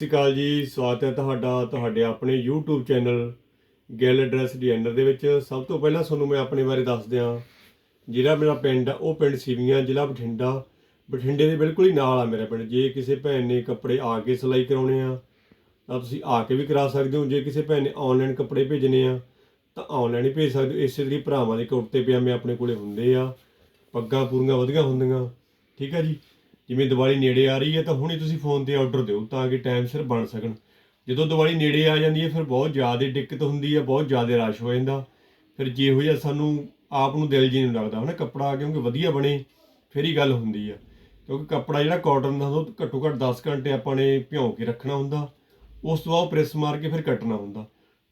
ਸਤਿ ਸ਼੍ਰੀ ਅਕਾਲ ਜੀ, ਸਵਾਗਤ ਹੈ ਤੁਹਾਡਾ, ਤੁਹਾਡੇ ਆਪਣੇ YouTube channel Gill address designer ਦੇ ਵਿੱਚ। ਸਭ ਤੋਂ ਪਹਿਲਾਂ ਤੁਹਾਨੂੰ ਮੈਂ ਆਪਣੇ ਬਾਰੇ ਦੱਸ ਦਿਆਂ, ਜਿਹੜਾ ਮੇਰਾ ਪਿੰਡ ਆ, ਉਹ ਪਿੰਡ ਸੀਵੀਆਂ, ਜ਼ਿਲ੍ਹਾ ਬਠਿੰਡਾ। ਬਠਿੰਡੇ ਦੇ ਬਿਲਕੁਲ ਹੀ ਨਾਲ ਆ ਮੇਰਾ ਪਿੰਡ। ਜੇ ਕਿਸੇ ਭੈਣ ਨੇ ਕੱਪੜੇ ਆ ਕੇ ਸਿਲਾਈ ਕਰਾਉਣੇ ਆ, ਤਾਂ ਤੁਸੀਂ ਆ ਕੇ ਵੀ ਕਰਾ ਸਕਦੇ ਹੋ। ਜੇ ਕਿਸੇ ਭੈਣ ਨੇ ਆਨਲਾਈਨ ਕੱਪੜੇ ਭੇਜਣੇ ਆ, ਤਾਂ ਆਨਲਾਈਨ ਹੀ ਭੇਜ ਸਕਦੇ ਹੋ। ਇਸੇ ਲਈ ਭਰਾਵਾਂ ਦੇ ਕੁੜਤੇ ਪਜਾਮੇ ਆਪਣੇ ਕੋਲੇ ਹੁੰਦੇ ਆ। ਪੱਗਾਂ ਪੂਰੀਆਂ ਵਧੀਆ ਹੁੰਦੀਆਂ। ਠੀਕ ਆ ਜੀ? ਜਿਵੇਂ ਦੀਵਾਲੀ ਨੇੜੇ ਆ ਰਹੀ ਹੈ ਤਾਂ ਹੁਣੇ ਤੁਸੀਂ ਫੋਨ ਤੇ ਆਰਡਰ ਦਿਓ ਤਾਂ ਕਿ ਟਾਈਮ ਸਿਰ ਬਣ ਸਕਣ। ਜਦੋਂ ਦੀਵਾਲੀ ਨੇੜੇ ਆ ਜਾਂਦੀ ਹੈ, ਫਿਰ ਬਹੁਤ ਜ਼ਿਆਦਾ ਦਿੱਕਤ ਹੁੰਦੀ ਹੈ, ਬਹੁਤ ਜ਼ਿਆਦਾ ਰਸ਼ ਹੋ ਜਾਂਦਾ। ਫਿਰ ਜੇ ਹੋ ਜਾ ਸਾਨੂੰ ਆਪ ਨੂੰ ਦਿਲ ਜੀ ਨਹੀਂ ਲੱਗਦਾ, ਹਨਾ, ਕੱਪੜਾ ਕਿਉਂਕਿ ਵਧੀਆ ਬਣੇ, ਫਿਰ ਹੀ ਗੱਲ ਹੁੰਦੀ ਆ। ਕਿਉਂਕਿ ਕੱਪੜਾ ਜਿਹੜਾ ਕਾਟਨ ਦਾ ਉਹ ਘੱਟੋ ਘੱਟ 10 ਘੰਟੇ ਆਪਾਂ ਨੇ ਭਿਉਂ ਕੇ ਰੱਖਣਾ ਹੁੰਦਾ। ਉਸ ਤੋਂ ਬਾਅਦ ਪ੍ਰੈਸ ਮਾਰ ਕੇ ਫਿਰ ਕੱਟਣਾ ਹੁੰਦਾ।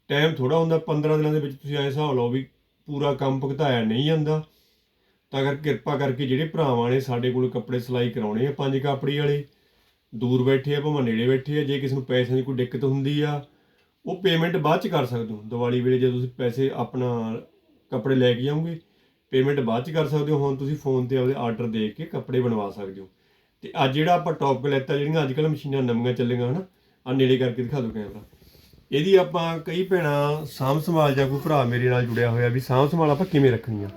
ਟਾਈਮ ਥੋੜਾ ਹੁੰਦਾ 15 ਦਿਨਾਂ ਦੇ ਵਿੱਚ ਤੁਸੀਂ ਐਂ ਹਿਸਾਬ ਲਓ ਵੀ ਪੂਰਾ ਕੰਮ ਭੁਗਤਾਇਆ ਨਹੀਂ ਜਾਂਦਾ। ਤਾਂ ਕਰ ਕਿਰਪਾ ਕਰਕੇ ਜਿਹੜੇ ਭਰਾਵਾਂ ਨੇ ਸਾਡੇ ਕੋਲ ਕੱਪੜੇ ਸਿਲਾਈ ਕਰਾਉਣੇ ਆ, ਪੰਜ ਕਾਪੜੀ ਵਾਲੇ। ਦੂਰ ਬੈਠੇ ਆ, ਭਾਵੇਂ ਨੇੜੇ ਬੈਠੇ ਆ, ਜੇ ਕਿਸੇ ਨੂੰ ਪੈਸਿਆਂ ਦੀ ਕੋਈ ਦਿੱਕਤ ਹੁੰਦੀ ਆ, ਉਹ ਪੇਮੈਂਟ ਬਾਅਦ ਚ ਕਰ ਸਕਦੇ ਹੋ। ਦੀਵਾਲੀ ਵੇਲੇ ਜੇ ਤੁਸੀਂ ਪੈਸੇ ਆਪਣਾ ਕੱਪੜੇ ਲੈ ਕੇ ਆਉਂਗੇ ਪੇਮੈਂਟ ਬਾਅਦ ਚ ਕਰ ਸਕਦੇ ਹੋ। ਹੁਣ ਤੁਸੀਂ ਫੋਨ ਤੇ ਆਪਦੇ ਆਰਡਰ ਦੇ ਕੇ ਕੱਪੜੇ ਬਣਵਾ ਸਕਦੇ ਹੋ। ਤੇ ਅੱਜ ਜਿਹੜਾ ਆਪਾਂ ਟੌਪਿਕ ਲੈਤਾ ਜਿਹੜੀਆਂ ਅੱਜ ਕੱਲ੍ਹ ਮਸ਼ੀਨਾਂ ਨਵੀਆਂ ਚੱਲੀਆਂ ਹਨਾ ਆ ਨੇੜੇ ਕਰਕੇ ਦਿਖਾ ਦਿਓ ਕੈਮਰਾ ਇਹਦੀ ਆਪਾਂ ਕਈ ਭੈਣਾਂ, ਸਾਂਭ ਸੰਭਾਲ ਜਾਂ ਕੋਈ ਭਰਾ ਮੇਰੇ ਨਾਲ ਜੁੜਿਆ ਹੋਇਆ ਵੀ ਸਾਂਭ ਸੰਭਾਲ ਆਪਾਂ ਕਿਵੇਂ ਰੱਖਣੀ ਆ?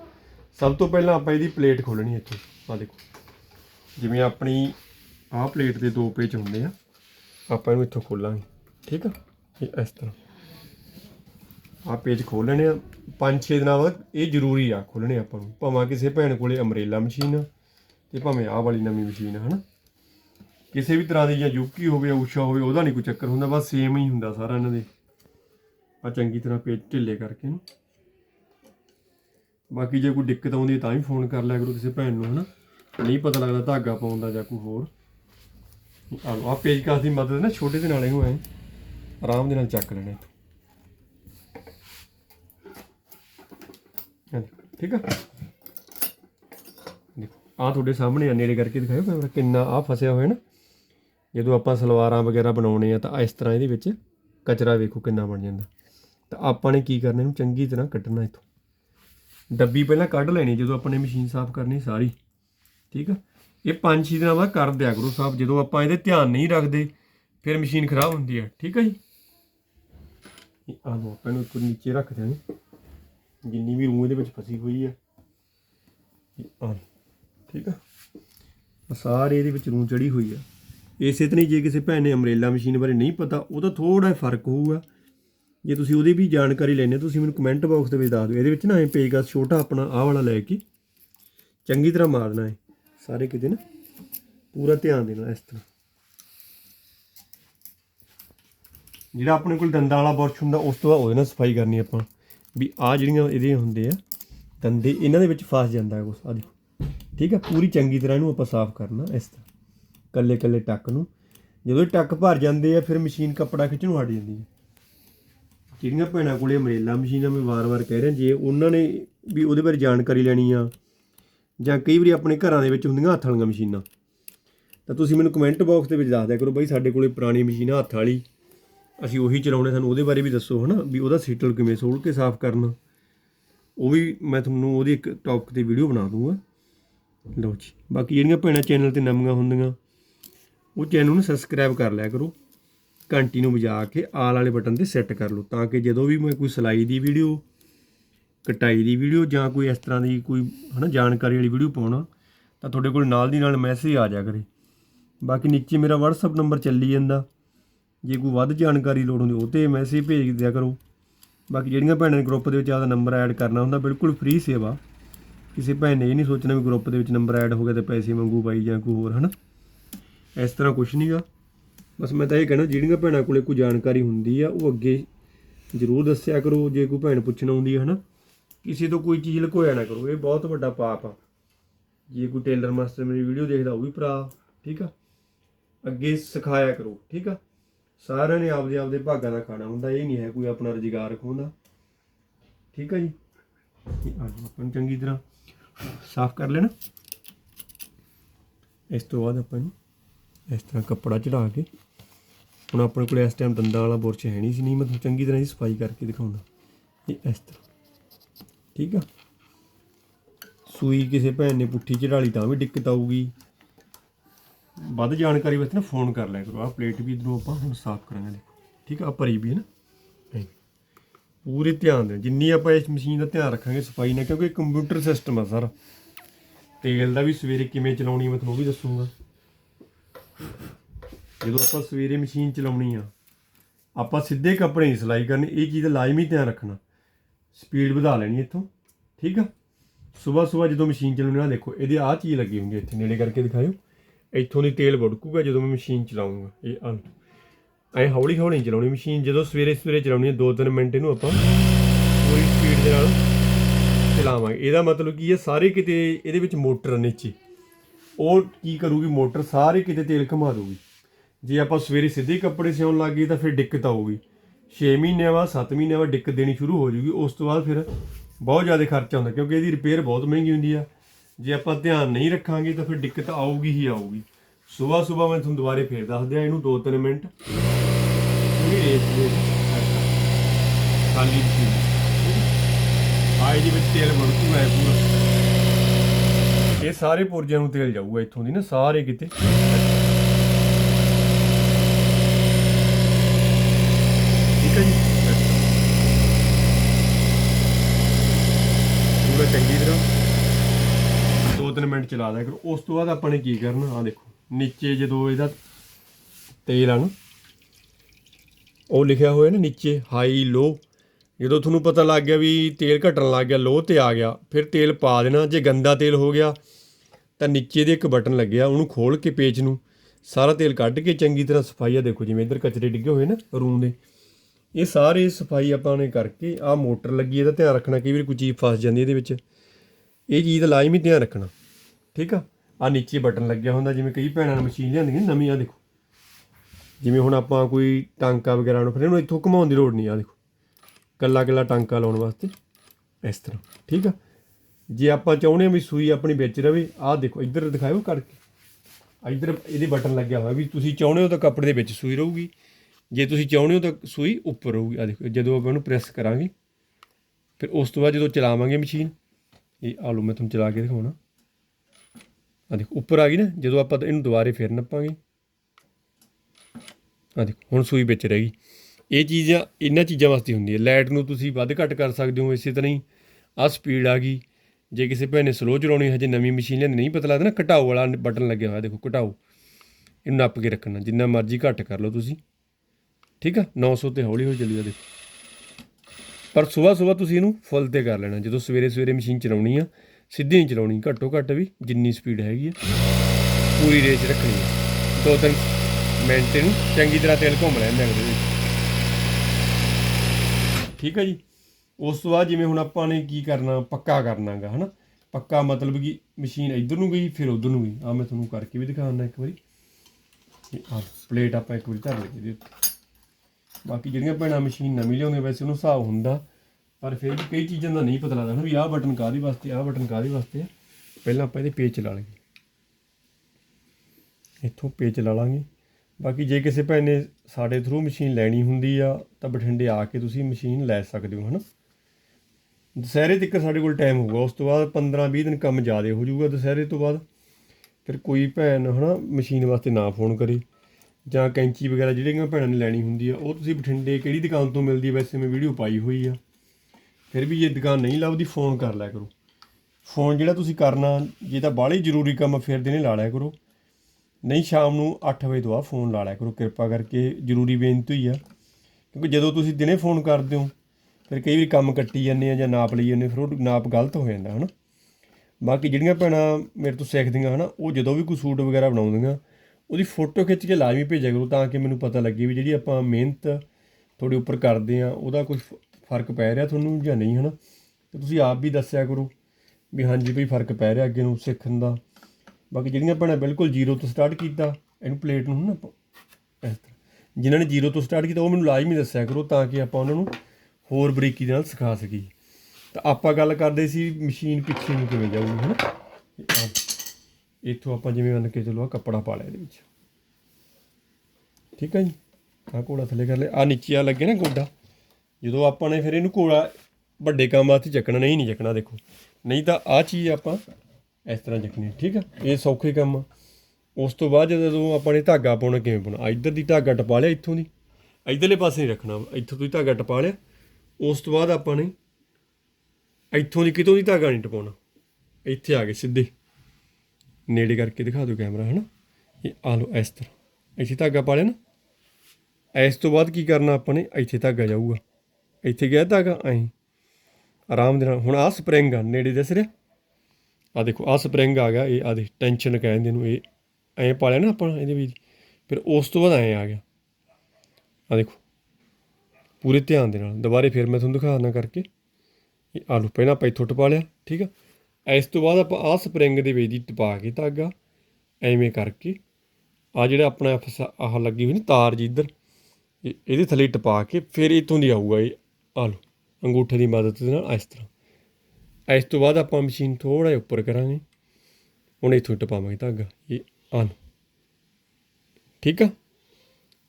ਸਭ ਤੋਂ ਪਹਿਲਾਂ ਆਪਾਂ ਇਹਦੀ ਪਲੇਟ ਖੋਲਣੀ ਇੱਥੇ। ਆ ਦੇਖੋ। ਜਿਵੇਂ ਆਪਣੀ ਆਹ ਪਲੇਟ ਦੇ ਦੋ ਪੇਚ ਹੁੰਦੇ ਆ, ਆਪਾਂ ਇਹਨੂੰ ਇੱਥੋਂ ਖੋਲਾਂਗੇ। ਠੀਕ ਆ? ਇਹ ਇਸ ਤਰ੍ਹਾਂ। ਆਹ ਪੇਜ ਖੋਲ ਲੈਣੇ ਆ। ਪੰਜ ਛੇ ਦਿਨਾਂ ਬਾਅਦ ਇਹ ਜ਼ਰੂਰੀ ਆ, ਖੋਲਣੇ ਆਪਾਂ ਨੂੰ। ਭਾਵੇਂ ਕਿਸੇ ਭੈਣ ਕੋਲੇ ਅਮਰੇਲਾ ਮਸ਼ੀਨ ਆ ਤੇ ਭਾਵੇਂ ਆਹ ਵਾਲੀ ਨਵੀਂ ਮਸ਼ੀਨ ਆ, ਹਨਾ? ਕਿਸੇ ਵੀ ਤਰ੍ਹਾਂ ਦੀ ਜਾਂ ਯੂਕੀ ਹੋਵੇ ਊਸ਼ਾ ਹੋਵੇ, ਉਹਦਾ ਨਹੀਂ ਕੋਈ ਚੱਕਰ ਹੁੰਦਾ, ਬਸ ਸੇਮ ਹੀ ਹੁੰਦਾ ਸਾਰਾ ਇਹਨਾਂ ਦੇ। ਆ ਚੰਗੀ ਤਰ੍ਹਾਂ ਪੇਜ ਢਿੱਲੇ ਕਰਕੇ ਇਹਨੂੰ ਬਾਕੀ ਜੇ ਕੋਈ ਦਿੱਕਤ ਆਉਂਦੀ ਤਾਂ ਵੀ ਫੋਨ ਕਰ ਲਿਆ ਕਰੋ ਕਿਸੇ ਭੈਣ ਨੂੰ ਹਨਾ? ਨਹੀਂ ਪਤਾ ਲੱਗਦਾ ਧਾਗਾ ਪਾਉਣ ਦਾ ਜਾਂ ਕੋਈ ਹੋਰ। ਆ ਲਓ, ਆਹ ਪੇਜ ਦੀ ਮਦਦ ਨਾਲ ਛੋਟੇ ਦੇ ਨਾਲ ਇਹਨੂੰ ਐ। ਆਰਾਮ ਦੇ ਨਾਲ ਚੱਕ ਲੈਣਾ। ਇੱਥੋਂ। ਹਾਂ, ਠੀਕ ਆ? ਆ ਤੁਹਾਡੇ ਸਾਹਮਣੇ ਆ ਨੇੜੇ ਕਰਕੇ ਦਿਖਾਓ ਕੈਮਰਾ ਕਿੰਨਾ ਆ ਫਸਿਆ ਹੋਇਆ ਨਾ। ਜਦੋਂ ਆਪਾਂ ਸਲਵਾਰਾਂ ਵਗੈਰਾ ਬਣਾਉਣੇ ਆ ਤਾਂ ਇਸ ਤਰ੍ਹਾਂ ਇਹਦੇ ਵਿੱਚ ਕਚਰਾ ਵੇਖੋ ਕਿੰਨਾ ਬਣ ਜਾਂਦਾ। ਤਾਂ ਆਪਾਂ ਨੇ ਕੀ ਕਰਨਾ ਇਹਨੂੰ ਚੰਗੀ ਤਰ੍ਹਾਂ ਕੱਟਣਾ ਇੱਥੋਂ। ਡੱਬੀ ਪਹਿਲਾਂ ਕੱਢ ਲੈਣੀ, ਜਦੋਂ ਆਪਣੇ ਮਸ਼ੀਨ ਸਾਫ਼ ਕਰਨੀ ਸਾਰੀ। ਠੀਕ ਆ? ਇਹ ਪੰਜ ਛੇ ਦਿਨਾਂ ਬਾਅਦ ਕਰ ਦਿਆ ਕਰੋ ਸਾਫ਼। ਜਦੋਂ ਆਪਾਂ ਇਹਦੇ ਧਿਆਨ ਨਹੀਂ ਰੱਖਦੇ, ਫਿਰ ਮਸ਼ੀਨ ਖਰਾਬ ਹੁੰਦੀ ਹੈ ਠੀਕ ਆ ਜੀ? ਇਹ ਆ ਆਪਾਂ ਇਹਨੂੰ ਇੱਕ ਨੀਚੇ ਰੱਖ ਦਿਆਂਗੇ ਜਿੰਨੀ ਵੀ ਰੂਹ ਇਹਦੇ ਵਿੱਚ ਫਸੀ ਹੋਈ ਆ। ਇਹ ਠੀਕ ਆ? ਸਾਰੇ ਇਹਦੇ ਵਿੱਚ ਰੂਹ ਚੜੀ ਹੋਈ ਆ। ਇਸੇ ਤਰ੍ਹਾਂ ਹੀ ਜੇ ਕਿਸੇ ਭੈਣ ਨੇ ਅਮਰੇਲਾ ਮਸ਼ੀਨ ਬਾਰੇ ਨਹੀਂ ਪਤਾ, ਉਹਦਾ ਥੋੜਾ ਜਿਹਾ ਫ਼ਰਕ ਹੋਊਗਾ। ਜੇ ਤੁਸੀਂ ਉਹਦੀ ਵੀ ਜਾਣਕਾਰੀ ਲੈਣੀ ਹੈ, ਤੁਸੀਂ ਮੈਨੂੰ ਕਮੈਂਟ ਬਾਕਸ ਦੇ ਵਿੱਚ ਦੱਸ ਦਿਓ। ਇਹਦੇ ਵਿੱਚ ਨਾ ਇਹ ਪੇਜਕਸ ਛੋਟਾ ਆਪਣਾ, ਆਹ ਵਾਲਾ ਲੈ ਕੇ ਚੰਗੀ ਤਰ੍ਹਾਂ ਮਾਰਨਾ ਹੈ ਸਾਰੇ ਕਿਤੇ ਨਾ। ਪੂਰਾ ਧਿਆਨ ਦੇਣਾ ਇਸ ਤਰ੍ਹਾਂ। ਜਿਹੜਾ ਆਪਣੇ ਕੋਲ ਦੰਦਾਂ ਵਾਲਾ ਬੁਰਸ਼ ਹੁੰਦਾ, ਉਸ ਤੋਂ ਬਾਅਦ ਉਹਦੇ ਨਾਲ ਸਫ਼ਾਈ ਕਰਨੀ ਆਪਾਂ। ਵੀ ਆ ਜਿਹੜੀਆਂ ਇਹਦੇ ਹੁੰਦੇ ਆ, ਦੰਦੇ, ਇਹਨਾਂ ਦੇ ਵਿੱਚ ਫਸ ਜਾਂਦਾ ਹੈ ਕੁਛ। ਆ ਦੇਖੋ, ਠੀਕ ਹੈ ਪੂਰੀ ਚੰਗੀ ਤਰ੍ਹਾਂ ਇਹਨੂੰ ਆਪਾਂ ਸਾਫ਼ ਕਰਨਾ ਇਸ ਤਰ੍ਹਾਂ। ਕੱਲੇ ਕੱਲੇ ਟੱਕ ਨੂੰ। ਜਦੋਂ ਇਹ ਟੱਕ ਭਰ ਜਾਂਦੇ ਆ, ਫਿਰ ਮਸ਼ੀਨ ਕੱਪੜਾ ਖਿੱਚਣੋਂ ਹਟ ਜਾਂਦੀ ਹੈ। ਜਿਹੜੀਆਂ ਭੈਣਾਂ ਕੋਲੇ ਅਮਰੇਲਾ ਮਸ਼ੀਨਾਂ ਮੈਂ ਵਾਰ-ਵਾਰ ਕਹਿ ਰਿਹਾ, ਜੇ ਉਹਨਾਂ ਨੇ ਵੀ ਉਹਦੇ ਬਾਰੇ ਜਾਣਕਾਰੀ ਲੈਣੀ ਆ, ਜਾਂ ਕਈ ਵਾਰੀ ਆਪਣੇ ਘਰਾਂ ਦੇ ਵਿੱਚ ਹੁੰਦੀਆਂ ਹੱਥ ਵਾਲੀਆਂ ਮਸ਼ੀਨਾਂ, ਤਾਂ ਤੁਸੀਂ ਮੈਨੂੰ ਕਮੈਂਟ ਬਾਕਸ ਦੇ ਵਿੱਚ ਦੱਸ ਦਿਆ ਕਰੋ ਬਾਈ ਸਾਡੇ ਕੋਲੇ ਪੁਰਾਣੀ ਮਸ਼ੀਨ ਹੱਥ ਵਾਲੀ, ਅਸੀਂ ਉਹੀ ਚਲਾਉਣੇ ਸਾਨੂੰ ਉਹਦੇ ਬਾਰੇ ਵੀ ਦੱਸੋ, ਹਨਾ, ਵੀ ਉਹਦਾ ਸੀਟਲ ਕਿਵੇਂ ਸੋਲ ਕੇ ਸਾਫ਼ ਕਰਨਾ। ਉਹ ਵੀ ਮੈਂ ਤੁਹਾਨੂੰ ਉਹਦੀ ਇੱਕ ਟੌਪਿਕ ਤੇ ਵੀਡੀਓ ਬਣਾ ਦੂੰਗਾ। ਲਓ ਜੀ, ਬਾਕੀ ਜਿਹੜੀਆਂ ਭੈਣਾਂ ਚੈਨਲ ਤੇ ਨਵੀਆਂ ਹੁੰਦੀਆਂ, ਉਹ ਚੈਨਲ ਨੂੰ ਸਬਸਕ੍ਰਾਈਬ ਕਰ ਲਿਆ ਕਰੋ। ਘੰਟੀ ਨੂੰ ਵਜਾ ਕੇ ਆਲ ਵਾਲੇ ਬਟਨ ਤੇ ਸੈੱਟ ਕਰ ਲਓ ਤਾਂ ਕਿ ਜਦੋਂ ਵੀ ਮੈਂ ਕੋਈ ਸਿਲਾਈ ਦੀ ਵੀਡੀਓ ਕਟਾਈ ਦੀ ਵੀਡੀਓ ਜਾਂ ਕੋਈ ਇਸ ਤਰ੍ਹਾਂ ਦੀ ਕੋਈ, ਹਨਾ, ਜਾਣਕਾਰੀ ਵਾਲੀ ਵੀਡੀਓ ਪਾਉਣਾ, ਤਾਂ ਤੁਹਾਡੇ ਕੋਲ ਨਾਲ ਦੀ ਨਾਲ ਮੈਸੇਜ ਆ ਜਾ ਕਰੇ। ਬਾਕੀ ਨੀਚੇ ਮੇਰਾ WhatsApp ਨੰਬਰ ਚੱਲੀ ਜਾਂਦਾ। ਜੇ ਕੋਈ ਵੱਧ ਜਾਣਕਾਰੀ ਲੋੜ ਹੁੰਦੀ, ਉਹ ਤੇ ਮੈਸੇਜ ਭੇਜ ਦਿਆ ਕਰੋ। ਬਾਕੀ ਜਿਹੜੀਆਂ ਭੈਣਾਂ ਨੇ ਗਰੁੱਪ ਦੇ ਵਿੱਚ ਆਦਾ ਨੰਬਰ ਐਡ ਕਰਨਾ ਹੁੰਦਾ, ਬਿਲਕੁਲ ਫ੍ਰੀ ਸੇਵਾ। ਕਿਸੇ ਭੈਣ ਨੇ ਇਹ ਨਹੀਂ ਸੋਚਣਾ ਵੀ ਗਰੁੱਪ ਦੇ ਵਿੱਚ ਨੰਬਰ ਐਡ ਹੋ ਗਿਆ ਤੇ ਪੈਸੇ ਮੰਗੂ ਬਾਈ ਜਾਂ ਕੋਈ ਹੋਰ, ਹਨਾ। ਇਸ ਤਰ੍ਹਾਂ ਕੁਝ ਨਹੀਂਗਾ ਬਸ ਮੈਂ ਤਾਂ ਇਹ ਕਹਿਣਾ, ਜਿਹੜੀਆਂ ਭੈਣਾਂ ਕੋਲੇ ਕੋਈ ਜਾਣਕਾਰੀ ਹੁੰਦੀ ਆ, ਉਹ ਅੱਗੇ ਜ਼ਰੂਰ ਦੱਸਿਆ ਕਰੋ, ਜੇ ਕੋਈ ਭੈਣ ਪੁੱਛਣ ਆਉਂਦੀ ਹੈ ਹਨਾ। ਕਿਸੇ ਤੋਂ ਕੋਈ ਚੀਜ਼ ਲੁਕੋਇਆ ਨਾ ਕਰੋ, ਇਹ ਬਹੁਤ ਵੱਡਾ ਪਾਪ ਆ। ਜੇ ਕੋਈ ਟੇਲਰ ਮਾਸਟਰ ਮੇਰੀ ਵੀਡੀਓ ਦੇਖਦਾ, ਉਹ ਵੀ ਭਰਾ, ਠੀਕ ਆ? ਅੱਗੇ ਸਿਖਾਇਆ ਕਰੋ, ਠੀਕ ਆ? ਸਾਰਿਆਂ ਨੇ ਆਪਦੇ ਆਪਦੇ ਭਾਗਾਂ ਦਾ ਖਾਣਾ ਹੁੰਦਾ, ਇਹ ਨਹੀਂ ਹੈ ਕੋਈ ਆਪਣਾ ਰੁਜ਼ਗਾਰ ਖੋਹਦਾ ਠੀਕ ਆ ਜੀ? ਇਹ ਆਲੂ ਆਪਾਂ ਨੂੰ ਚੰਗੀ ਤਰ੍ਹਾਂ ਸਾਫ਼ ਕਰ ਲੈਣਾ। ਇਸ ਤੋਂ ਬਾਅਦ ਆਪਾਂ ਨੂੰ ਇਸ ਤਰ੍ਹਾਂ ਕੱਪੜਾ ਚੜਾ ਕੇ ਹੁਣ ਆਪਣੇ ਕੋਲ ਇਸ ਟਾਈਮ ਦੰਦਾਂ ਵਾਲਾ ਬੁਰਸ਼ ਹੈ ਨਹੀਂ ਸੀ ਨਹੀਂ ਮੈਂ ਤੁਹਾਨੂੰ ਚੰਗੀ ਤਰ੍ਹਾਂ ਦੀ ਸਫ਼ਾਈ ਕਰਕੇ ਦਿਖਾਉਂਦਾ। ਇਹ ਇਸ ਤਰ੍ਹਾਂ। ਠੀਕ ਆ? ਸੂਈ ਕਿਸੇ ਭੈਣ ਨੇ ਪੁੱਠੀ ਚੜਾਲੀ ਤਾਂ ਵੀ ਦਿੱਕਤ ਆਊਗੀ। ਵੱਧ ਜਾਣਕਾਰੀ ਵਾਸਤੇ ਨਾ ਫੋਨ ਕਰ ਲਿਆ ਕਰੋ। ਆਹ ਪਲੇਟ ਵੀ ਇਧਰੋਂ ਆਪਾਂ ਹੁਣ ਸਾਫ਼ ਕਰਾਂਗੇ ਦੇਖੋ। ਠੀਕ ਆ? ਭਰੀ ਵੀ ਹੈ ਨਾ। ਪੂਰੇ ਧਿਆਨ ਦੇ ਜਿੰਨੀ ਆਪਾਂ ਇਸ ਮਸ਼ੀਨ ਦਾ ਧਿਆਨ ਰੱਖਾਂਗੇ ਸਫ਼ਾਈ ਨਾਲ ਕਿਉਂਕਿ ਕੰਪਿਊਟਰ ਸਿਸਟਮ ਆ ਸਾਰਾ। ਤੇਲ ਦਾ ਵੀ ਸਵੇਰੇ ਕਿਵੇਂ ਚਲਾਉਣੀ ਮੈਂ ਤੁਹਾਨੂੰ ਵੀ ਦੱਸੂਗਾ। ਜਦੋਂ ਆਪਾਂ ਸਵੇਰੇ ਮਸ਼ੀਨ ਚਲਾਉਣੀ ਆ, ਆਪਾਂ ਸਿੱਧੇ ਕੱਪੜੇ ਨਹੀਂ ਸਿਲਾਈ ਕਰਨੀ, ਇਹ ਚੀਜ਼ ਦਾ ਲਾਜ਼ਮੀ ਧਿਆਨ ਰੱਖਣਾ। ਸਪੀਡ ਵਧਾ ਲੈਣੀ ਇੱਥੋਂ, ਠੀਕ ਆ? ਸਵੇਰ ਸਵੇਰ ਜਦੋਂ ਮਸ਼ੀਨ ਚਲਾਉਣੀ ਆ, ਦੇਖੋ, ਇਹਦੀ ਆਹ ਚੀਜ਼ ਲੱਗੀ ਹੁੰਦੀ ਹੈ ਇੱਥੇ, ਨੇੜੇ ਕਰਕੇ ਦਿਖਾਇਓ। ਇੱਥੋਂ ਦੀ ਤੇਲ ਵੜਕੂਗਾ ਜਦੋਂ ਮੈਂ ਮਸ਼ੀਨ ਚਲਾਉਂਗਾ ਇਹ ਆ ਐ ਹੌਲੀ ਹੌਲੀ ਚਲਾਉਣੀ ਮਸ਼ੀਨ, ਜਦੋਂ ਸਵੇਰੇ ਸਵੇਰੇ ਚਲਾਉਣੀ ਹੈ 2-3 ਮਿੰਟ ਇਹਨੂੰ ਆਪਾਂ ਪੂਰੀ ਸਪੀਡ ਦੇ ਨਾਲ ਚਲਾਵਾਂਗੇ। ਇਹਦਾ ਮਤਲਬ ਕੀ ਹੈ ਸਾਰੇ ਕਿਤੇ ਇਹਦੇ ਵਿੱਚ ਮੋਟਰ ਆ ਨੀਚੇ। ਉਹ ਕੀ ਕਰੂਗੀ, ਮੋਟਰ ਸਾਰੇ ਕਿਤੇ ਤੇਲ ਘੁਮਾ ਦੂਗੀ। ਜੇ ਆਪਾਂ ਸਵੇਰੇ ਸਿੱਧੇ ਕੱਪੜੇ ਸਿਉਣ ਲੱਗ ਗਏ ਤਾਂ ਫਿਰ ਦਿੱਕਤ ਆਊਗੀ। 6 ਮਹੀਨਿਆਂ ਬਾਅਦ 7 ਮਹੀਨਿਆਂ ਬਾਅਦ ਦਿੱਕਤ ਦੇਣੀ ਸ਼ੁਰੂ ਹੋ ਜੂਗੀ। ਉਸ ਤੋਂ ਬਾਅਦ ਫਿਰ ਬਹੁਤ ਜ਼ਿਆਦਾ ਖਰਚਾ ਹੁੰਦਾ, ਕਿਉਂਕਿ ਇਹਦੀ ਰਿਪੇਅਰ ਬਹੁਤ ਮਹਿੰਗੀ ਹੁੰਦੀ ਆ। ਜੇ ਆਪਾਂ ਧਿਆਨ ਨਹੀਂ ਰੱਖਾਂਗੇ ਤਾਂ ਫਿਰ ਦਿੱਕਤ ਆਊਗੀ ਹੀ ਆਊਗੀ। ਸਵੇਰ ਸਵੇਰ ਮੈਂ ਤੁਹਾਨੂੰ ਦੁਬਾਰੇ ਫੇਰ ਦੱਸ ਦਿਆਂ, ਇਹਨੂੰ 2-3 ਮਿੰਟ। ਪੂਰੀ ਰੇਸ ਦੇ ਖਾਲੀ ਮਸ਼ੀਨ। ਆਏ ਜੀ ਵਿੱਚ ਤੇਲ ਵੜਕੂਗਾ ਇਹ ਪੂਰਾ। ਇਹ ਸਾਰੇ ਪੁਰਜਿਆਂ ਨੂੰ ਤੇਲ ਜਾਊਗਾ ਇੱਥੋਂ ਦੀ ਨਾ, ਸਾਰੇ ਕਿਤੇ ਠੀਕ ਹੈ ਜੀ ਪੂਰਾ ਚੰਗੀ ਤਰ੍ਹਾਂ ਦੋ ਤਿੰਨ ਮਿੰਟ ਚਲਾ ਦਿਆ ਕਰੋ। ਉਸ ਤੋਂ ਬਾਅਦ ਆਪਾਂ ਨੇ ਕੀ ਕਰਨਾ? ਆ ਦੇਖੋ, ਨੀਚੇ ਜਦੋਂ ਇਹਦਾ ਤੇਲ ਆ ਨਾ, ਉਹ ਲਿਖਿਆ ਹੋਇਆ ਨਾ ਨੀਚੇ ਹਾਈ ਲੋ ਜਦੋਂ ਤੁਹਾਨੂੰ ਪਤਾ ਲੱਗ ਗਿਆ ਵੀ ਤੇਲ ਘਟਣ ਲੱਗ ਗਿਆ ਲੋ ਤੇ ਆ ਗਿਆ, ਫਿਰ ਤੇਲ ਪਾ ਦੇਣਾ। ਜੇ ਗੰਦਾ ਤੇਲ ਹੋ ਗਿਆ, ਤਾਂ ਨੀਚੇ ਦੇ ਇੱਕ ਬਟਨ ਲੱਗਿਆ, ਉਹਨੂੰ ਖੋਲ ਕੇ ਪੇਚ ਨੂੰ। ਸਾਰਾ ਤੇਲ ਕੱਢ ਕੇ ਚੰਗੀ ਤਰ੍ਹਾਂ ਸਫ਼ਾਈ ਆ, ਦੇਖੋ ਜਿਵੇਂ ਇੱਧਰ ਕਚਰੇ ਡਿੱਗੇ ਹੋਏ ਨਾ ਰੂਮ ਦੇ। ਇਹ ਸਾਰੇ ਸਫ਼ਾਈ ਆਪਾਂ ਨੇ ਕਰਕੇ ਆ ਮੋਟਰ ਲੱਗੀ, ਇਹਦਾ ਧਿਆਨ ਰੱਖਣਾ, ਕਈ ਵਾਰ ਕੋਈ ਚੀਜ਼ ਫਸ ਜਾਂਦੀ ਇਹਦੇ ਵਿੱਚ। ਇਹ ਚੀਜ਼ ਦਾ ਲਾਜ਼ਮੀ ਧਿਆਨ ਰੱਖਣਾ। ਠੀਕ ਆ? ਆ ਨੀਚੇ ਬਟਨ ਲੱਗਿਆ ਹੁੰਦਾ, ਜਿਵੇਂ ਕਈ ਭੈਣਾਂ ਨੇ ਮਸ਼ੀਨ ਲਿਆਂਦੀਆਂ ਨਵੀਆਂ ਦੇਖੋ। ਜਿਵੇਂ ਹੁਣ ਆਪਾਂ ਕੋਈ ਟਾਂਕਾ ਵਗੈਰਾ ਨੂੰ ਫਿਰ ਇਹਨੂੰ ਇੱਥੋਂ ਘੁਮਾਉਣ ਦੀ ਲੋੜ ਨਹੀਂ ਆ ਦੇਖੋ। ਕੱਲਾ ਕੱਲਾ ਟਾਂਕਾ ਲਾਉਣ ਵਾਸਤੇ, ਇਸ ਤਰ੍ਹਾਂ, ਠੀਕ ਆ? ਜੇ ਆਪਾਂ ਚਾਹੁੰਦੇ ਹਾਂ ਵੀ ਸੂਈ ਆਪਣੀ ਵਿੱਚ ਰਵੇ, ਆਹ ਦੇਖੋ, ਇੱਧਰ ਦਿਖਾਇਓ ਕਰਕੇ ਇੱਧਰ ਇਹਦੇ ਬਟਨ ਲੱਗਿਆ ਹੋਇਆ ਵੀ ਤੁਸੀਂ ਚਾਹੁੰਦੇ ਹੋ ਤਾਂ ਕੱਪੜੇ ਦੇ ਵਿੱਚ ਸੂਈ ਰਹੂਗੀ। ਜੇ ਤੁਸੀਂ ਚਾਹੁੰਦੇ ਹੋ ਤਾਂ ਸੂਈ ਉੱਪਰ ਰਹੂਗੀ ਆ ਦੇਖੋ, ਜਦੋਂ ਆਪਾਂ ਉਹਨੂੰ ਪ੍ਰੈਸ ਕਰਾਂਗੇ, ਫਿਰ ਉਸ ਤੋਂ ਬਾਅਦ ਜਦੋਂ ਚਲਾਵਾਂਗੇ ਮਸ਼ੀਨ, ਇਹ ਆਲੂ ਮੈਂ ਤੁਹਾਨੂੰ ਚਲਾ ਕੇ ਦਿਖਾਉਣਾ। ਆ ਦੇਖੋ, ਉੱਪਰ ਆ ਗਈ ਨਾ, ਜਦੋਂ ਆਪਾਂ ਇਹਨੂੰ ਦੁਬਾਰੇ ਫੇਰ ਨੱਪਾਂਗੇ। ਆ ਦੇਖੋ, ਹੁਣ ਸੂਈ ਵਿੱਚ ਰਹਿ ਗਈ। ਇਹ ਚੀਜ਼ਾਂ, ਇਹਨਾਂ ਚੀਜ਼ਾਂ ਵਾਸਤੇ ਹੁੰਦੀ ਹੈ। ਲਾਈਟ ਨੂੰ ਤੁਸੀਂ ਵੱਧ ਘੱਟ ਕਰ ਸਕਦੇ ਹੋ, ਇਸੇ ਤਰ੍ਹਾਂ ਹੀ ਆ ਸਪੀਡ ਆ ਗਈ। ਜੇ ਕਿਸੇ ਭੈਣ ਨੇ ਸਲੋ ਚਲਾਉਣੀ ਹਜੇ ਨਵੀਂ ਮਸ਼ੀਨ ਲੈਣੀ ਨਹੀਂ ਪਤਾ ਲੱਗਦਾ ਨਾ, ਘਟਾਓ ਵਾਲਾ ਬਟਨ ਲੱਗਿਆ ਹੋਇਆ, ਦੇਖੋ, ਘਟਾਓ। ਇਹਨੂੰ ਨੱਪ ਕੇ ਰੱਖਣਾ, ਜਿੰਨਾ ਮਰਜ਼ੀ ਘੱਟ ਕਰ ਲਓ ਤੁਸੀਂ। ਠੀਕ ਆ? 900 ਤੇ ਹੌਲੀ ਹੌਲੀ ਚੱਲੀ ਜਾ ਦੇਖੋ। ਪਰ ਸਵੇਰ ਸਵੇਰ ਤੁਸੀਂ ਇਹਨੂੰ ਫੁੱਲ ਤੇ ਕਰ ਲੈਣਾ। ਜਦੋਂ ਸਵੇਰੇ ਸਵੇਰੇ ਮਸ਼ੀਨ ਚਲਾਉਣੀ ਆ ਸਿੱਧੀ ਨਹੀਂ ਚਲਾਉਣੀ, ਘੱਟੋ ਘੱਟ ਵੀ ਜਿੰਨੀ ਸਪੀਡ ਹੈਗੀ ਆ। ਪੂਰੀ ਰੇਸ ਰੱਖਣੀ ਆ। ਦੋ ਤਿੰਨ ਮਿੰਟ ਇਹਨੂੰ ਚੰਗੀ ਤਰ੍ਹਾਂ ਤੇਲ ਘੁੰਮ ਲੈਂਦੇ ਅਗਲੇ ਵਿੱਚ। ਠੀਕ ਹੈ ਜੀ? ਉਸ ਤੋਂ ਬਾਅਦ ਜਿਵੇਂ ਹੁਣ ਆਪਾਂ ਨੇ ਕੀ ਕਰਨਾ, ਪੱਕਾ ਕਰਨਾਗਾ, ਹਨਾ? ਪੱਕਾ ਮਤਲਬ ਕਿ ਮਸ਼ੀਨ ਇੱਧਰ ਨੂੰ ਗਈ, ਫਿਰ ਉੱਧਰ ਨੂੰ ਗਈ। ਆ ਮੈਂ ਤੁਹਾਨੂੰ ਕਰਕੇ ਵੀ ਦਿਖਾਉਣਾ ਇੱਕ ਵਾਰੀ। ਆ ਪਲੇਟ ਆਪਾਂ ਇੱਕ ਵਾਰੀ ਧਰ ਲਈ ਬਾਕੀ ਜਿਹੜੀਆਂ ਭੈਣਾਂ ਮਸ਼ੀਨ ਨਵੀਂ ਲਿਆਉਂਦੇ ਵੈਸੇ ਉਹਨੂੰ ਹਿਸਾਬ ਹੁੰਦਾ ਪਰ ਫਿਰ ਵੀ ਕਈ ਚੀਜ਼ਾਂ ਦਾ ਨਹੀਂ ਪਤਾ ਲੱਗਦਾ ਨਾ ਵੀ ਆਹ ਬਟਨ ਕਾਹਦੇ ਵਾਸਤੇ, ਆਹ ਬਟਨ ਕਾਹਦੇ ਵਾਸਤੇ ਆ। ਪਹਿਲਾਂ ਆਪਾਂ ਇਹਦੇ ਪੇਚ ਲਾ ਲਾਂਗੇ ਇੱਥੋਂ ਪੇਚ ਲਾ ਲਾਂਗੇ। ਬਾਕੀ ਜੇ ਕਿਸੇ ਭੈਣ ਨੇ ਸਾਡੇ ਥਰੂ ਮਸ਼ੀਨ ਲੈਣੀ ਹੁੰਦੀ ਆ, ਤਾਂ ਬਠਿੰਡੇ ਆ ਕੇ ਤੁਸੀਂ ਮਸ਼ੀਨ ਲੈ ਸਕਦੇ ਹੋ, ਹਨਾ? ਦੁਸਹਿਰੇ ਤੱਕ ਸਾਡੇ ਕੋਲ ਟਾਈਮ ਹੋਊਗਾ, ਉਸ ਤੋਂ ਬਾਅਦ 15-20 ਦਿਨ ਕੰਮ ਜ਼ਿਆਦਾ ਹੋ ਜਾਊਗਾ ਦੁਸਹਿਰੇ ਤੋਂ ਬਾਅਦ। ਫਿਰ ਕੋਈ ਭੈਣ, ਹਨਾ ਮਸ਼ੀਨ ਵਾਸਤੇ ਨਾ ਫੋਨ ਕਰੇ। ਜਾਂ ਕੈਂਚੀ ਵਗੈਰਾ ਜਿਹੜੀਆਂ ਭੈਣਾਂ ਨੇ ਲੈਣੀ ਹੁੰਦੀ ਆ, ਉਹ ਤੁਸੀਂ ਬਠਿੰਡੇ ਕਿਹੜੀ ਦੁਕਾਨ ਤੋਂ ਮਿਲਦੀ ਵੈਸੇ ਮੈਂ ਵੀਡੀਓ ਪਾਈ ਹੋਈ ਆ। ਫਿਰ ਵੀ ਜੇ ਦੁਕਾਨ ਨਹੀਂ ਲੱਭਦੀ ਫੋਨ ਕਰ ਲਿਆ ਕਰੋ। ਫੋਨ ਜਿਹੜਾ ਤੁਸੀਂ ਕਰਨਾ ਜੇ ਤਾਂ ਬਾਹਲੀ ਜ਼ਰੂਰੀ ਕੰਮ ਆ, ਫਿਰ ਦਿਨੇ ਲਾ ਲਿਆ ਕਰੋ। ਨਹੀਂ ਸ਼ਾਮ ਨੂੰ 8 ਵਜੇ ਤੋਂ ਬਾਅਦ ਫੋਨ ਲਾ ਲਿਆ ਕਰੋ ਕਿਰਪਾ ਕਰਕੇ ਜ਼ਰੂਰੀ ਬੇਨਤੀ ਹੀ ਆ। ਕਿਉਂਕਿ ਜਦੋਂ ਤੁਸੀਂ ਦਿਨੇ ਫੋਨ ਕਰਦੇ ਹੋ ਫਿਰ ਕਈ ਵਾਰੀ ਕੰਮ ਕੱਟੀ ਜਾਂਦੇ ਆ ਜਾਂ ਨਾਪ ਲਈ ਜਾਂਦੇ ਫਿਰ ਉਹ ਨਾਪ ਗਲਤ ਹੋ ਜਾਂਦਾ ਹਨਾ। ਬਾਕੀ ਜਿਹੜੀਆਂ ਭੈਣਾਂ ਮੇਰੇ ਤੋਂ ਸਿੱਖਦੀਆਂ ਹਨਾ ਉਹ ਜਦੋਂ ਵੀ ਕੋਈ ਸੂਟ ਵਗੈਰਾ ਬਣਾਉਂਦੀਆਂ ਉਹਦੀ ਫੋਟੋ ਖਿੱਚ ਕੇ ਲਾਜ਼ਮੀ ਭੇਜਿਆ ਕਰੋ ਤਾਂ ਕਿ ਮੈਨੂੰ ਪਤਾ ਲੱਗੇ ਵੀ ਜਿਹੜੀ ਆਪਾਂ ਮਿਹਨਤ ਤੁਹਾਡੇ ਉੱਪਰ ਕਰਦੇ ਆ ਉਹਦਾ ਕੁਝ ਫ਼ਰਕ ਪੈ ਰਿਹਾ ਤੁਹਾਨੂੰ ਜਾਂ ਨਹੀਂ, ਹਨਾ? ਤੇ ਤੁਸੀਂ ਆਪ ਵੀ ਦੱਸਿਆ ਕਰੋ ਵੀ ਹਾਂਜੀ ਵੀ ਫ਼ਰਕ ਪੈ ਰਿਹਾ ਅੱਗੇ ਨੂੰ ਸਿੱਖਣ ਦਾ। ਬਾਕੀ ਜਿਹੜੀਆਂ ਭੈਣਾਂ ਬਿਲਕੁਲ ਜ਼ੀਰੋ ਤੋਂ ਸਟਾਰਟ ਕੀਤਾ, ਇਹਨੂੰ ਪਲੇਟ ਨੂੰ ਨਾ ਆਪਾਂ ਇਸ ਤਰ੍ਹਾਂ। ਜਿਨ੍ਹਾਂ ਨੇ ਜ਼ੀਰੋ ਤੋਂ ਸਟਾਰਟ ਕੀਤਾ, ਉਹ ਮੈਨੂੰ ਲਾਜ਼ਮੀ ਦੱਸਿਆ ਕਰੋ ਤਾਂ ਕਿ ਆਪਾਂ ਉਹਨਾਂ ਨੂੰ ਹੋਰ ਬਰੀਕੀ ਦੇ ਨਾਲ ਸਿਖਾ ਸਕੀਏ। ਤਾਂ ਆਪਾਂ ਗੱਲ ਕਰਦੇ ਸੀ ਮਸ਼ੀਨ ਪਿੱਛੇ ਨੂੰ ਕਿਵੇਂ ਜਾਊਗੀ ਹੈ ਨਾ ਇੱਥੋਂ ਆਪਾਂ ਜਿਵੇਂ ਮੰਨ ਕੇ ਚਲੋ ਆ ਕੱਪੜਾ ਪਾ ਲਿਆ ਇਹਦੇ ਵਿੱਚ। ਠੀਕ ਹੈ ਜੀ? ਆ ਘੋੜਾ ਥੱਲੇ ਕਰ ਲਿਆ। ਆ ਨੀਚੇ ਆ ਲੱਗੇ ਨਾ ਗੋਡਾ। ਜਦੋਂ ਆਪਾਂ ਨੇ ਫਿਰ ਇਹਨੂੰ ਘੋੜਾ ਵੱਡੇ ਕੰਮ ਵਾਸਤੇ ਚੱਕਣਾ, ਨਹੀਂ ਨਹੀਂ ਚੱਕਣਾ ਦੇਖੋ। ਨਹੀਂ ਤਾਂ ਆ ਚੀਜ਼ ਆਪਾਂ ਇਸ ਤਰ੍ਹਾਂ ਚੱਕਣੀ ਠੀਕ ਆ? ਇਹ ਸੌਖੇ ਕੰਮ ਆ। ਉਸ ਤੋਂ ਬਾਅਦ ਜਦੋਂ ਆਪਾਂ ਨੇ ਧਾਗਾ ਪਾਉਣਾ, ਕਿਵੇਂ ਪਾਉਣਾ? ਇੱਧਰ ਦੀ ਧਾਗਾ ਟਪਾ ਲਿਆ ਇੱਥੋਂ ਦੀ। ਇੱਧਰਲੇ ਪਾਸੇ ਨਹੀਂ ਰੱਖਣਾ, ਇੱਥੋਂ ਦੀ ਧਾਗਾ ਟਪਾ ਲਿਆ। ਉਸ ਤੋਂ ਬਾਅਦ ਆਪਾਂ ਨੇ ਇੱਥੋਂ ਦੀ ਕਿਤੋਂ ਦੀ ਧਾਗਾ ਨਹੀਂ ਟਪਾਉਣਾ? ਇੱਥੇ ਆ ਗਏ ਸਿੱਧੇ। ਨੇੜੇ ਕਰਕੇ ਦਿਖਾ ਦਿਓ ਕੈਮਰਾ, ਹਨਾ? ਇਹ ਆ ਲਓ, ਇਸ ਤਰ੍ਹਾਂ। ਇੱਥੇ ਧਾਗਾ ਪਾ ਲਿਆ ਨਾ। ਇਸ ਤੋਂ ਬਾਅਦ ਕੀ ਕਰਨਾ ਆਪਾਂ ਨੇ? ਇੱਥੇ ਧਾਗਾ ਜਾਊਗਾ। ਇੱਥੇ ਗਿਆ ਧਾਗਾ ਐਂ ਆਰਾਮ ਦੇ ਨਾਲ, ਹੁਣ ਆਹ ਸਪਰਿੰਗ ਆ, ਨੇੜੇ ਦਿਸ ਰਿਹਾ। ਆ ਦੇਖੋ, ਆਹ ਸਪਰਿੰਗ ਆ ਗਿਆ, ਇਹ ਆ ਦੇ ਟੈਨਸ਼ਨ ਕਹਿੰਦੇ ਨੂੰ ਇਹ ਐਂ ਪਾ ਲਿਆ ਨਾ ਆਪਾਂ ਇਹਦੇ ਵਿੱਚ। ਫਿਰ ਉਸ ਤੋਂ ਬਾਅਦ ਐਂ ਆ ਗਿਆ। ਆ ਦੇਖੋ, ਪੂਰੇ ਧਿਆਨ ਦੇ ਨਾਲ। ਦੁਬਾਰੇ ਫਿਰ ਮੈਂ ਤੁਹਾਨੂੰ ਦਿਖਾਉਣਾ ਕਰਕੇ। ਇਹ ਆਲੂ ਪਹਿਲਾਂ ਆਪਾਂ ਇੱਥੋਂ ਟਪਾ ਲਿਆ, ਠੀਕ ਆ? ਇਸ ਤੋਂ ਬਾਅਦ ਆਪਾਂ ਆਹ ਸਪਰਿੰਗ ਦੇ ਵਿੱਚ ਦੀ ਟਪਾ ਕੇ ਧਾਗਾ ਐਵੇਂ ਕਰਕੇ। ਆ ਜਿਹੜਾ ਆਪਣਾ ਫਸਾ- ਆਹ ਲੱਗੀ ਹੋਈ ਨਾ ਤਾਰ ਜੀ ਇੱਧਰ ਇਹਦੇ ਥੱਲੇ ਟਪਾ ਕੇ ਫਿਰ ਇੱਥੋਂ ਦੀ ਆਊਗਾ ਇਹ ਆਲੂ ਅੰਗੂਠੇ ਦੀ ਮਦਦ ਦੇ ਨਾਲ ਇਸ ਤਰ੍ਹਾਂ। ਇਸ ਤੋਂ ਬਾਅਦ ਆਪਾਂ ਮਸ਼ੀਨ ਥੋੜਾ ਜਿਹਾ ਉੱਪਰ ਕਰਾਂਗੇ। ਹੁਣ ਇੱਥੋਂ ਟਪਾਵਾਂਗੇ ਧਾਗਾ। ਇਹ ਆਲੂ ਠੀਕ ਆ?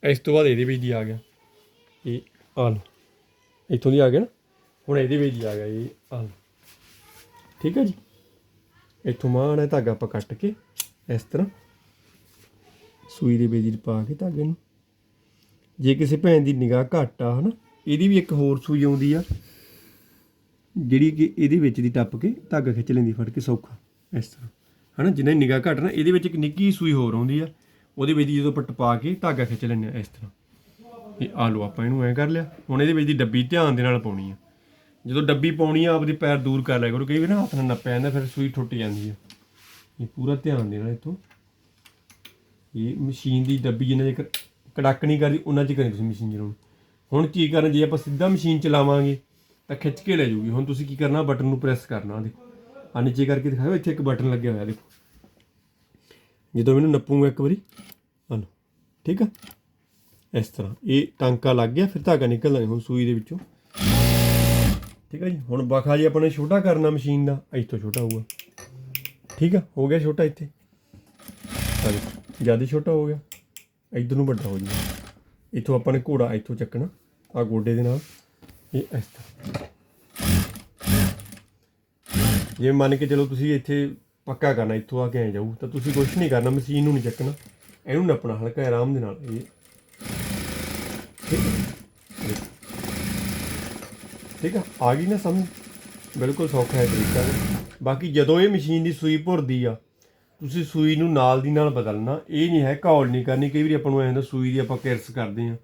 ਇਸ ਤੋਂ ਬਾਅਦ ਇਹਦੇ ਵਿੱਚ ਦੀ ਆ ਗਿਆ। ਇਹ ਆਲੂ ਇੱਥੋਂ ਦੀ ਆ ਗਿਆ ਨਾ? ਹੁਣ ਇਹਦੇ ਵਿੱਚ ਹੀ ਆ ਗਿਆ ਇਹ ਆਲੂ ਠੀਕ ਆ ਜੀ? ਇੱਥੋਂ ਮਾਣਾ ਧਾਗਾ ਆਪਾਂ ਕੱਟ ਕੇ ਇਸ ਤਰ੍ਹਾਂ। ਸੂਈ ਦੇ ਵਿੱਚ ਪਾ ਕੇ ਧਾਗੇ ਨੂੰ। ਜੇ ਕਿਸੇ ਭੈਣ ਦੀ ਨਿਗਾਹ ਘੱਟ ਆ, ਹਨਾ? ਇਹਦੀ ਵੀ ਇੱਕ ਹੋਰ ਸੂਈ ਆਉਂਦੀ ਆ, ਜਿਹੜੀ ਕਿ ਇਹਦੇ ਵਿੱਚ ਦੀ ਟੱਪ ਕੇ ਧਾਗਾ ਖਿੱਚ ਲੈਂਦੀ, ਫੜ ਕੇ ਸੌਖਾ, ਇਸ ਤਰ੍ਹਾਂ। ਹਨਾ, ਜਿੰਨਾ ਨਿਗਾਹ ਘੱਟ ਨਾ, ਇਹਦੇ ਵਿੱਚ ਇੱਕ ਨਿੱਕੀ ਜਿਹੀ ਸੂਈ ਹੋਰ ਆਉਂਦੀ ਆ, ਉਹਦੇ ਵਿੱਚ ਦੀ ਜਦੋਂ ਪੱਟ ਪਾ ਕੇ ਧਾਗਾ ਖਿੱਚ ਲੈਂਦੇ ਆ, ਇਸ ਤਰ੍ਹਾਂ। ਇਹ ਆ ਲਓ, ਆਪਾਂ ਇਹਨੂੰ ਐਂ ਕਰ ਲਿਆ, ਹੁਣ ਇਹਦੇ ਵਿੱਚ ਦੀ ਡੱਬੀ ਧਿਆਨ ਦੇ ਨਾਲ ਪਾਉਣੀ ਆ। ਜਦੋਂ ਡੱਬੀ ਪਾਉਣੀ ਆ, ਆਪਦੇ ਪੈਰ ਦੂਰ ਕਰ ਲਿਆ ਕਰੋ, ਕਈ ਵਾਰ ਨਾ ਹੱਥ ਨਾਲ ਨੱਪਿਆ ਜਾਂਦਾ, ਫਿਰ ਸੂਈ ਟੁੱਟ ਜਾਂਦੀ ਆ। ਇਹ ਪੂਰਾ ਧਿਆਨ ਦੇਣਾ ਇੱਥੋਂ। ਇਹ ਮਸ਼ੀਨ ਦੀ ਡੱਬੀ ਜਿੰਨਾ ਚਿਰ ਕੜਕ ਨਹੀਂ ਕਰਦੀ, ਉਹਨਾਂ ਚਿਰ ਨਹੀਂ ਤੁਸੀਂ ਮਸ਼ੀਨ ਚਲਾਉਣੀ। ਹੁਣ ਕੀ ਕਰਨ, ਜੇ ਆਪਾਂ ਸਿੱਧਾ ਮਸ਼ੀਨ ਚਲਾਵਾਂਗੇ, ਤਾਂ ਖਿੱਚ ਕੇ ਲੈ ਜਾਊਗੀ ਹੁਣ ਤੁਸੀਂ ਕੀ ਕਰਨਾ, ਬਟਨ ਨੂੰ ਪ੍ਰੈਸ ਕਰਨਾ, ਆਹ ਦੇਖੋ। ਆ ਨੀਚੇ ਕਰਕੇ ਦਿਖਾਓ ਇੱਥੇ ਇੱਕ ਬਟਨ ਲੱਗਿਆ ਹੋਇਆ, ਦੇਖੋ। ਜਦੋਂ ਮੈਨੂੰ ਨੱਪੂਗਾ ਇੱਕ ਵਾਰੀ ਆ ਠੀਕ ਆ? ਇਸ ਤਰ੍ਹਾਂ। ਇਹ ਟਾਂਕਾ ਲੱਗ ਗਿਆ, ਫਿਰ ਧਾਗਾ ਨਿਕਲਦਾ ਹੁਣ ਸੂਈ ਦੇ ਵਿੱਚੋਂ। ਠੀਕ ਆ ਜੀ? ਹੁਣ ਬਖਾ ਜੀ ਆਪਾਂ ਨੇ ਛੋਟਾ ਕਰਨਾ ਮਸ਼ੀਨ ਦਾ ਇੱਥੋਂ ਛੋਟਾ ਹੋਊਗਾ। ਠੀਕ ਆ? ਹੋ ਗਿਆ ਛੋਟਾ ਇੱਥੇ। ਆ ਜ਼ਿਆਦਾ ਛੋਟਾ ਹੋ ਗਿਆ। ਇੱਧਰ ਨੂੰ ਵੱਡਾ ਹੋ ਜਾਊਗਾ। ਇੱਥੋਂ ਆਪਾਂ ਨੇ ਘੋੜਾ ਇੱਥੋਂ ਚੱਕਣਾ। ਆ ਗੋਡੇ ਦੇ ਨਾਲ। ਇਹ ਇਸ ਤਰ੍ਹਾਂ। ਜੇ ਮੰਨ ਕੇ ਚਲੋ ਤੁਸੀਂ ਇੱਥੇ ਪੱਕਾ ਕਰਨਾ, ਇੱਥੋਂ ਆ ਕੇ ਐ ਜਾਊ, ਤਾਂ ਤੁਸੀਂ ਕੁਝ ਨਹੀਂ ਕਰਨਾ, ਮਸ਼ੀਨ ਨੂੰ ਨਹੀਂ ਚੱਕਣਾ। ਇਹਨੂੰ ਨੱਪਣਾ ਹਲਕਾ, ਆਰਾਮ ਦੇ ਨਾਲ। ਇਹ ਠੀਕ ਹੈ ਆ? ਆ ਗਈ ਨਾ ਸਮਝ? ਬਿਲਕੁਲ ਸੌਖਾ ਹੈ ਤਰੀਕਾ ਬਾਕੀ ਜਦੋਂ ਇਹ ਮਸ਼ੀਨ ਦੀ ਸੂਈ ਭੁਰਦੀ ਆ, ਤੁਸੀਂ ਸੂਈ ਨੂੰ ਨਾਲ ਦੀ ਨਾਲ ਬਦਲਣਾ। ਇਹ ਨਹੀਂ ਹੈ ਘੌਲ ਨਹੀਂ ਕਰਨੀ। ਕਈ ਵਾਰੀ ਆਪਾਂ ਨੂੰ ਐਂ ਹੁੰਦਾ, ਸੂਈ ਦੀ ਆਪਾਂ ਕਿਰਸ ਕਰਦੇ ਆ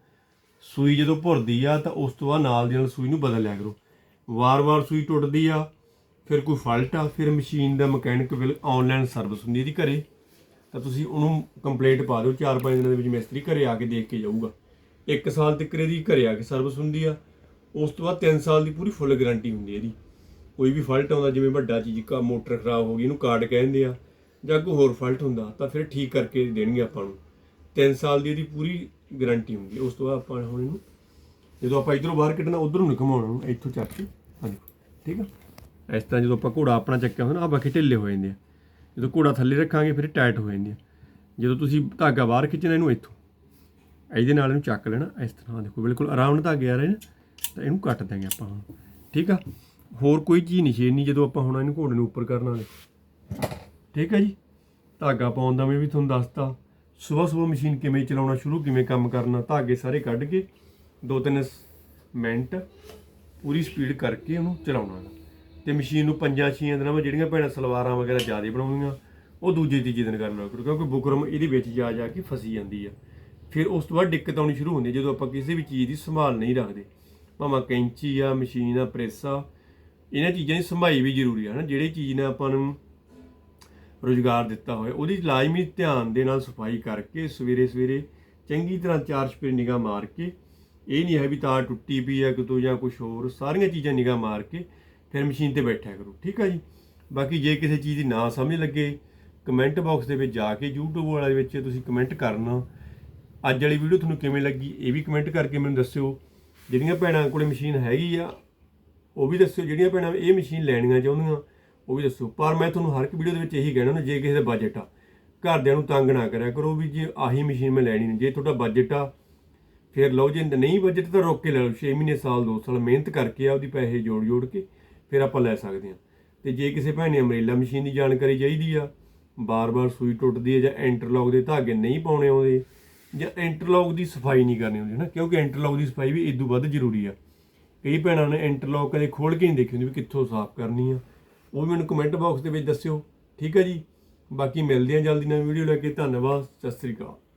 ਸੂਈ ਜਦੋਂ ਭੁਰਦੀ ਆ ਤਾਂ ਉਸ ਤੋਂ ਬਾਅਦ ਨਾਲ ਦੀ ਨਾਲ ਸੂਈ ਨੂੰ ਬਦਲ ਲਿਆ ਕਰੋ। ਵਾਰ-ਵਾਰ ਸੂਈ ਟੁੱਟਦੀ ਆ, ਫਿਰ ਕੋਈ ਫਾਲਟ ਆ, ਫਿਰ ਮਸ਼ੀਨ ਦਾ ਮਕੈਨਿਕ ਬਿਲ ਆਨਲਾਈਨ ਸਰਵਿਸ ਹੁੰਦੀ ਇਹਦੀ ਘਰੇ। ਤਾਂ ਤੁਸੀਂ ਉਹਨੂੰ ਕੰਪਲੇਂਟ ਪਾ ਦਿਓ 4-5 ਦਿਨਾਂ ਦੇ ਵਿੱਚ ਮਿਸਤਰੀ ਘਰੇ ਆ ਕੇ ਦੇਖ ਕੇ ਜਾਊਗਾ। ਇੱਕ ਸਾਲ ਤੱਕ ਇਹਦੀ ਘਰੇ ਆ ਕੇ ਸਰਵਿਸ ਹੁੰਦੀ ਆ, ਉਸ ਤੋਂ ਬਾਅਦ 3 ਸਾਲ ਦੀ ਪੂਰੀ ਫੁੱਲ ਗਾਰੰਟੀ ਹੁੰਦੀ ਹੈ ਇਹਦੀ। ਕੋਈ ਵੀ ਫਾਲਟ ਆਉਂਦਾ, ਜਿਵੇਂ ਵੱਡਾ ਚੀਜ਼ ਕਾ ਮੋਟਰ ਖਰਾਬ ਹੋ ਗਈ, ਇਹਨੂੰ ਕਾਰਡ ਕਹਿੰਦੇ ਆ ਜਾਂ ਕੋਈ ਹੋਰ ਫਾਲਟ ਹੁੰਦਾ, ਤਾਂ ਫਿਰ ਠੀਕ ਕਰਕੇ ਦੇਣਗੇ ਆਪਾਂ ਨੂੰ। 3 ਸਾਲ ਦੀ ਇਹਦੀ ਪੂਰੀ ਗਾਰੰਟੀ ਹੁੰਦੀ ਉਸ ਤੋਂ ਬਾਅਦ ਆਪਾਂ ਹੁਣ ਇਹਨੂੰ, ਜਦੋਂ ਆਪਾਂ ਇਧਰੋਂ ਬਾਹਰ ਕੱਢਣਾ, ਉਧਰੋਂ ਨਹੀਂ ਘੁਮਾਉਣਾ ਉਹਨੂੰ, ਇੱਥੋਂ ਚੱਕ ਕੇ ਆ ਦੇਖੋ ਠੀਕ ਆ? ਇਸ ਤਰ੍ਹਾਂ ਜਦੋਂ ਆਪਾਂ ਘੋੜਾ ਆਪਣਾ ਚੱਕਿਆ ਹੁੰਦਾ ਨਾ ਆ ਬਾਕੀ ਢਿੱਲੇ ਹੋ ਜਾਂਦੇ ਆ। ਜਦੋਂ ਘੋੜਾ ਥੱਲੇ ਰੱਖਾਂਗੇ, ਫਿਰ ਟਾਈਟ ਹੋ ਜਾਂਦੀ ਆ। ਜਦੋਂ ਤੁਸੀਂ ਧਾਗਾ ਬਾਹਰ ਖਿੱਚਣਾ ਇਹਨੂੰ ਇੱਥੋਂ, ਇਹਦੇ ਨਾਲ ਇਹਨੂੰ ਚੱਕ ਲੈਣਾ, ਇਸ ਤਰ੍ਹਾਂ ਦੇਖੋ, ਬਿਲਕੁਲ ਆਰਾਮ ਨਾਲ ਧਾਗੇ ਆ ਰਹੇ ਨੇ, ਤਾਂ ਇਹਨੂੰ ਕੱਟ ਦਾਂਗੇ ਆਪਾਂ ਹੁਣ, ਠੀਕ ਆ? ਹੋਰ ਕੋਈ ਚੀਜ਼ ਨਹੀਂ ਛੇੜਨੀ, ਜਦੋਂ ਆਪਾਂ ਹੁਣ ਇਹਨੂੰ ਘੋੜੇ ਨੂੰ ਉੱਪਰ ਕਰਨਾ ਠੀਕ ਆ ਜੀ? ਧਾਗਾ ਪਾਉਣ ਦਾ ਮੈਂ ਵੀ ਤੁਹਾਨੂੰ ਦੱਸਤਾ। ਸਵੇਰ ਸਵੇਰ ਮਸ਼ੀਨ ਕਿਵੇਂ ਚਲਾਉਣਾ ਸ਼ੁਰੂ, ਕਿਵੇਂ ਕੰਮ ਕਰਨਾ, ਧਾਗੇ ਸਾਰੇ ਕੱਢ ਕੇ ਦੋ ਤਿੰਨ ਸ- ਮਿੰਟ ਪੂਰੀ ਸਪੀਡ ਕਰਕੇ ਉਹਨੂੰ ਚਲਾਉਣਾ ਗਾ। ਤੇ ਮਸ਼ੀਨ ਨੂੰ ਪੰਜਾਂ ਛੀਆਂ ਦਿਨਾਂ ਵਿੱਚ ਜਿਹੜੀਆਂ ਭੈਣਾਂ ਸਲਵਾਰਾਂ ਵਗੈਰਾ ਜ਼ਿਆਦਾ ਬਣਾਉਣੀਆਂ ਉਹ ਦੂਜੇ ਤੀਜੇ ਦਿਨ ਕਰਨਾ ਕਿਉਂਕਿ ਬੁਕਰਮ ਇਹਦੇ ਵਿੱਚ ਜਾ ਜਾ ਕੇ ਫਸੀ ਜਾਂਦੀ ਆ। ਫਿਰ ਉਸ ਤੋਂ ਬਾਅਦ ਦਿੱਕਤ ਆਉਣੀ ਸ਼ੁਰੂ ਹੁੰਦੀ ਜਦੋਂ ਆਪਾਂ ਕਿਸੇ ਵੀ ਚੀਜ਼ ਦੀ ਸੰਭਾਲ ਨਹੀਂ ਰੱਖਦੇ। ਭਾਵੇਂ ਕੈਂਚੀ ਆ, ਮਸ਼ੀਨ ਆ, ਪ੍ਰੈਸ ਆ, ਇਹਨਾਂ ਚੀਜ਼ਾਂ ਦੀ ਸੰਭਾਈ ਵੀ ਜ਼ਰੂਰੀ ਆ ਨਾ ਜਿਹੜੀ ਚੀਜ਼ ਨਾਲ ਆਪਾਂ ਨੂੰ ਰੋਜ਼ਗਾਰ ਦਿੱਤਾ ਹੋਇਆ। ਉਹਦੀ ਲਾਜ਼ਮੀ ਧਿਆਨ ਦੇ ਨਾਲ ਸਫ਼ਾਈ ਕਰਕੇ ਸਵੇਰੇ ਸਵੇਰੇ ਚੰਗੀ ਤਰ੍ਹਾਂ ਚਾਰ ਛਪੇ ਨਿਗਾਹ ਮਾਰ ਕੇ, ਇਹ ਨਹੀਂ ਹੈ ਵੀ ਤਾਰ ਟੁੱਟੀ ਪਈ ਹੈ ਕਿਤੋਂ ਜਾਂ ਕੁਝ ਹੋਰ, ਸਾਰੀਆਂ ਚੀਜ਼ਾਂ ਨਿਗਾਹ ਮਾਰ ਕੇ ਫਿਰ ਮਸ਼ੀਨ ਤੇ ਬੈਠਿਆ ਕਰੋ। ਠੀਕ ਆ ਜੀ? ਬਾਕੀ ਜੇ ਕਿਸੇ ਚੀਜ਼ ਦੀ ਨਾ ਸਮਝ ਲੱਗੇ, ਕਮੈਂਟ ਬਾਕਸ ਦੇ ਵਿੱਚ ਜਾ ਕੇ, YouTube ਵਾਲੇ ਵਿੱਚ ਤੁਸੀਂ ਕਮੈਂਟ ਕਰਨਾ। ਅੱਜ ਵਾਲੀ ਵੀਡੀਓ ਤੁਹਾਨੂੰ ਕਿਵੇਂ ਲੱਗੀ, ਇਹ ਵੀ ਕਮੈਂਟ ਕਰਕੇ ਮੈਨੂੰ ਦੱਸਿਓ। ਜਿਹੜੀਆਂ ਭੈਣਾਂ ਕੋਲੇ ਮਸ਼ੀਨ ਹੈਗੀ ਆ, ਉਹ ਵੀ ਦੱਸਿਓ। ਜਿਹੜੀਆਂ ਭੈਣਾਂ ਇਹ ਮਸ਼ੀਨ ਲੈਣੀਆਂ ਚਾਹੁੰਦੀਆਂ ਉਹ ਵੀ ਦੱਸੋ। ਪਰ ਮੈਂ ਤੁਹਾਨੂੰ ਹਰ ਇੱਕ ਵੀਡੀਓ ਦੇ ਵਿੱਚ ਇਹੀ ਕਹਿਣਾ ਨਾ, ਜੇ ਕਿਸੇ ਦਾ ਬਜਟ ਆ, ਘਰਦਿਆਂ ਨੂੰ ਤੰਗ ਨਾ ਕਰਿਆ ਕਰੋ ਵੀ ਜੇ ਆਹੀ ਮਸ਼ੀਨ ਮੈਂ ਲੈਣੀ ਨਹੀਂ ਜੇ ਤੁਹਾਡਾ ਬਜਟ ਆ, ਫਿਰ ਲਓ ਜੇ ਨਹੀਂ ਬਜਟ ਤਾਂ ਰੋਕ ਕੇ ਲੈ ਲਓ 6 ਮਹੀਨੇ, ਸਾਲ 2 ਸਾਲ ਮਿਹਨਤ ਕਰਕੇ ਆ ਉਹਦੀ ਪੈਸੇ ਜੋੜ ਜੋੜ ਕੇ ਫਿਰ ਆਪਾਂ ਲੈ ਸਕਦੇ ਹਾਂ। ਤੇ ਜੇ ਕਿਸੇ ਭੈਣ ਨੇ ਅਮਰੇਲਾ ਮਸ਼ੀਨ ਦੀ ਜਾਣਕਾਰੀ ਚਾਹੀਦੀ ਆ, ਬਾਰ-ਬਾਰ ਸੂਈ ਟੁੱਟਦੀ ਹੈ ਜਾਂ ਇੰਟਰਲੌਕ ਦੇ ਧਾਗੇ ਨਹੀਂ ਪਾਉਣੇ ਆਉਂਦੇ, ਜਾਂ ਇੰਟਰਲੌਕ ਦੀ ਸਫ਼ਾਈ ਨਹੀਂ ਕਰਨੀ ਆਉਂਦੀ ਹੈ ਨਾ ਕਿਉਂਕਿ ਇੰਟਰਲੌਕ ਦੀ ਸਫ਼ਾਈ ਵੀ ਇਦੋਂ ਵੱਧ ਜ਼ਰੂਰੀ ਆ। ਕਈ ਭੈਣਾਂ ਨੇ ਇੰਟਰਲੌਕ ਕਦੇ ਖੋਲ ਕੇ ਨਹੀਂ ਦੇਖੀ ਹੁੰਦੀ ਵੀ ਕਿੱਥੋਂ ਸਾਫ਼ ਕਰਨੀ ਆ ਉਹ ਵੀ ਮੈਨੂੰ ਕਮੈਂਟ ਬਾਕਸ ਦੇ ਵਿੱਚ ਦੱਸਿਓ। ਠੀਕ ਹੈ ਜੀ? ਬਾਕੀ ਮਿਲਦੇ ਹਾਂ ਜਲਦੀ ਨਵੀਂ ਵੀਡੀਓ ਲੈ ਕੇ। ਧੰਨਵਾਦ। ਸਤਿ ਸ੍ਰੀ ਅਕਾਲ।